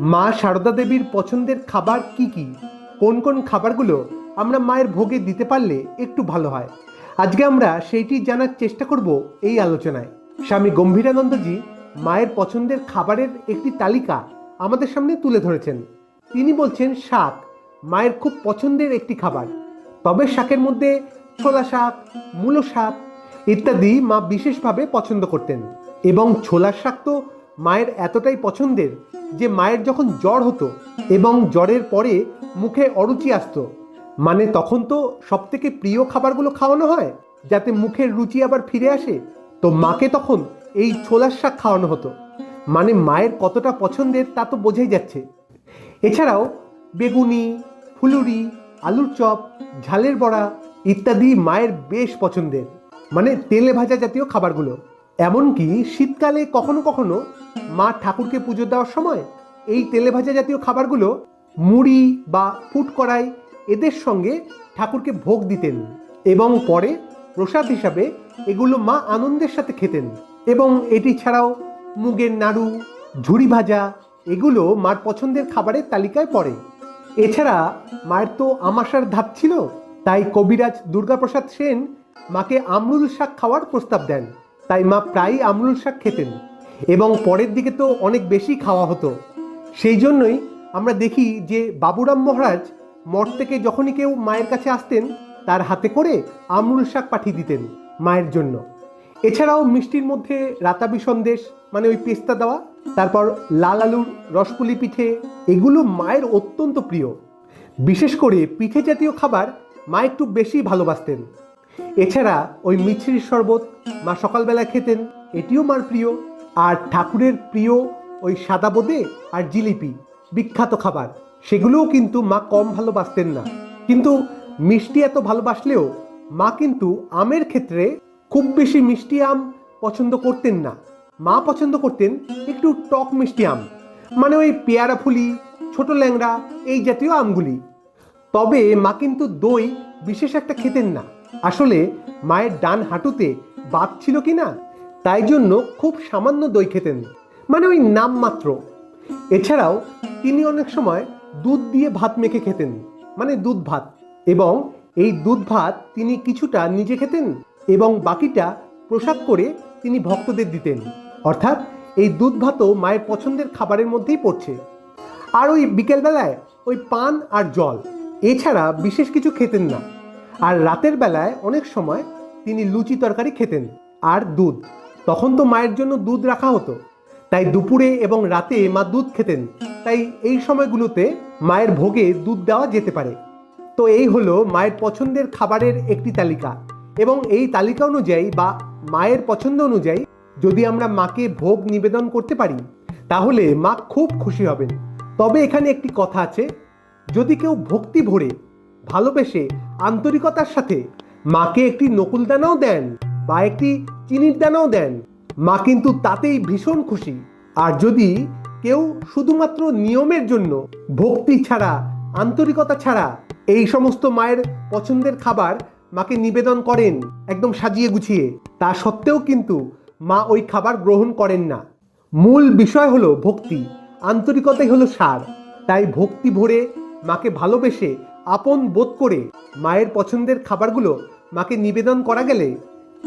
মা সারদা দেবীর পছন্দের খাবার কি কি? কোন কোন খাবারগুলো আমরা মায়ের ভোগে দিতে পারলে একটু ভালো হয়? আজকে আমরা সেইটি জানার চেষ্টা করব এই আলোচনায়। স্বামী গম্ভীরানন্দজি মায়ের পছন্দের খাবারের একটি তালিকা আমাদের সামনে তুলে ধরেছেন। তিনি বলছেন, শাক মায়ের খুব পছন্দের একটি খাবার। তবে শাকের মধ্যে ছোলা শাক, মূলো শাক ইত্যাদি মা বিশেষভাবে পছন্দ করতেন। এবং ছোলার শাক তো মায়ের এতটাই পছন্দের যে মায়ের যখন জ্বর হতো এবং জ্বরের পরে মুখে অরুচি আসতো মানে তখন তো সব থেকে প্রিয় খাবারগুলো খাওয়ানো হয়, যাতে মুখের রুচি আবার ফিরে আসে, তো মাকে তখন এই ছোলার শাক খাওয়ানো হতো। মানে মায়ের কতটা পছন্দের তা তো বোঝাই যাচ্ছে। এছাড়াও বেগুনি, ফুলুরি, আলুর চপ, ঝালের বড়া ইত্যাদি মায়ের বেশ পছন্দের মানে তেলে ভাজা জাতীয় খাবারগুলো। এমনকি শীতকালে কখনো কখনো মা ঠাকুরকে পুজো দেওয়ার সময় এই তেলে ভাজা জাতীয় খাবারগুলো মুড়ি বা ফুট কড়াই এদের সঙ্গে ঠাকুরকে ভোগ দিতেন এবং পরে প্রসাদ হিসাবে এগুলো মা আনন্দের সাথে খেতেন। এবং এটি ছাড়াও মুগের নাড়ু ঝুড়ি ভাজা এগুলো মার পছন্দের খাবারের তালিকায় পড়ে। এছাড়া মায়ের তো আমাশার ধাপ ছিল, তাই কবিরাজ দুর্গাপ্রসাদ সেন মাকে আমরুল শাক খাওয়ার প্রস্তাব দেন। তাই মা প্রায়ই আমরুল শাক খেতেন এবং পরের দিকে তো অনেক বেশি খাওয়া হতো। সেই জন্যই আমরা দেখি যে বাবুরাম মহারাজ মঠ থেকে যখনই কেউ মায়ের কাছে আসতেন, তার হাতে করে আমরুল শাক পাঠিয়ে দিতেন মায়ের জন্য। এছাড়াও মিষ্টির মধ্যে রাতাবি সন্দেশ মানে ওই পেস্তা দেওয়া, তারপর লাল আলুর রসপুলি পিঠে, এগুলো মায়ের অত্যন্ত প্রিয়। বিশেষ করে পিঠে জাতীয় খাবার মা একটু বেশি ভালোবাসতেন। এছাড়া ওই মিছরির শরবত মা সকালবেলা খেতেন, এটিও মার প্রিয়। আর ঠাকুরের প্রিয় ওই সাদা বোদে আর জিলিপি, বিখ্যাত খাবার, সেগুলোও কিন্তু মা কম ভালোবাসতেন না। কিন্তু মিষ্টি এত ভালোবাসলেও মা কিন্তু আমের ক্ষেত্রে খুব বেশি মিষ্টি আম পছন্দ করতেন না। মা পছন্দ করতেন একটু টক মিষ্টি আম মানে ওই পেয়ারা ফুলি, ছোট ল্যাংড়া, এই জাতীয় আমগুলি। তবে মা কিন্তু দই বিশেষ একটা খেতেন না। আসলে মায়ের ডান হাঁটুতে বাত ছিল কি না, তাই জন্য খুব সামান্য দই খেতেন মানে ওই নাম মাত্র। এছাড়াও তিনি অনেক সময় দুধ দিয়ে ভাত মেখে খেতেন মানে দুধ ভাত। এবং এই দুধ ভাত তিনি কিছুটা নিজে খেতেন এবং বাকিটা প্রসাদ করে তিনি ভক্তদের দিতেন। অর্থাৎ এই দুধ ভাতও মায়ের পছন্দের খাবারের মধ্যেই পড়ছে। আর ওই বিকেলবেলায় ওই পান আর জল, এছাড়া বিশেষ কিছু খেতেন না। আর রাতের বেলায় অনেক সময় তিনি লুচি তরকারি খেতেন আর দুধ। তখন তো মায়ের জন্য দুধ রাখা হতো। তাই দুপুরে এবং রাতে মা দুধ খেতেন। তাই এই সময়গুলোতে মায়ের ভোগে দুধ দেওয়া যেতে পারে। তো এই হলো মায়ের পছন্দের খাবারের একটি তালিকা। এবং এই তালিকা অনুযায়ী বা মায়ের পছন্দ অনুযায়ী যদি আমরা মাকে ভোগ নিবেদন করতে পারি, তাহলে মা খুব খুশি হবেন। তবে এখানে একটি কথা আছে, যদি কেউ ভক্তি ভরে ভালোবেসে আন্তরিকতার সাথে মাকে একটি নকুল দানাও দেন বা একটি চিনির দানাও দেন। মা কিন্তু তাতেই ভীষণ খুশি। আর যদি কেউ শুধুমাত্র নিয়মের জন্য ভক্তি ছাড়া, আন্তরিকতা ছাড়া এই সমস্ত মায়ের পছন্দের খাবার মাকে নিবেদন করেন, একদম সাজিয়ে গুছিয়ে, তা সত্ত্বেও কিন্তু মা ওই খাবার গ্রহণ করেন না। মূল বিষয় হলো ভক্তি, আন্তরিকতাই হলো সার। তাই ভক্তি ভরে মাকে ভালোবেসে আপন বোধ করে মায়ের পছন্দের খাবারগুলো মাকে নিবেদন করা গেলে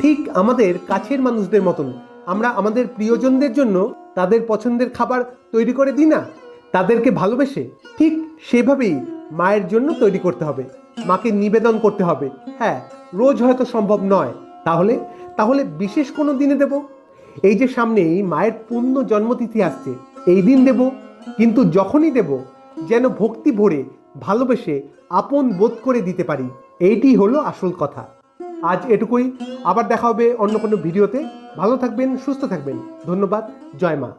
ঠিক আমাদের কাছের মানুষদের মতন। আমরা আমাদের প্রিয়জনদের জন্য তাদের পছন্দের খাবার তৈরি করে দিই না? তাদেরকে ভালোবেসে ঠিক সেভাবেই মায়ের জন্য তৈরি করতে হবে। মাকে নিবেদন করতে হবে। হ্যাঁ রোজ হয়তো সম্ভব নয়। তাহলে তাহলে বিশেষ কোনো দিনে দেব? এই যে সামনেই মায়ের পূর্ণ জন্মতিথি আসছে। এই দিন দেব। কিন্তু যখনই দেব, যেন ভক্তি ভরে ভালোবেসে আপন বোধ করে দিতে পারি। এইটি হলো আসল কথা। আজ এটুকুই। আবার দেখা হবে অন্য কোনো ভিডিওতে। ভালো থাকবেন, সুস্থ থাকবেন। ধন্যবাদ। জয় মা।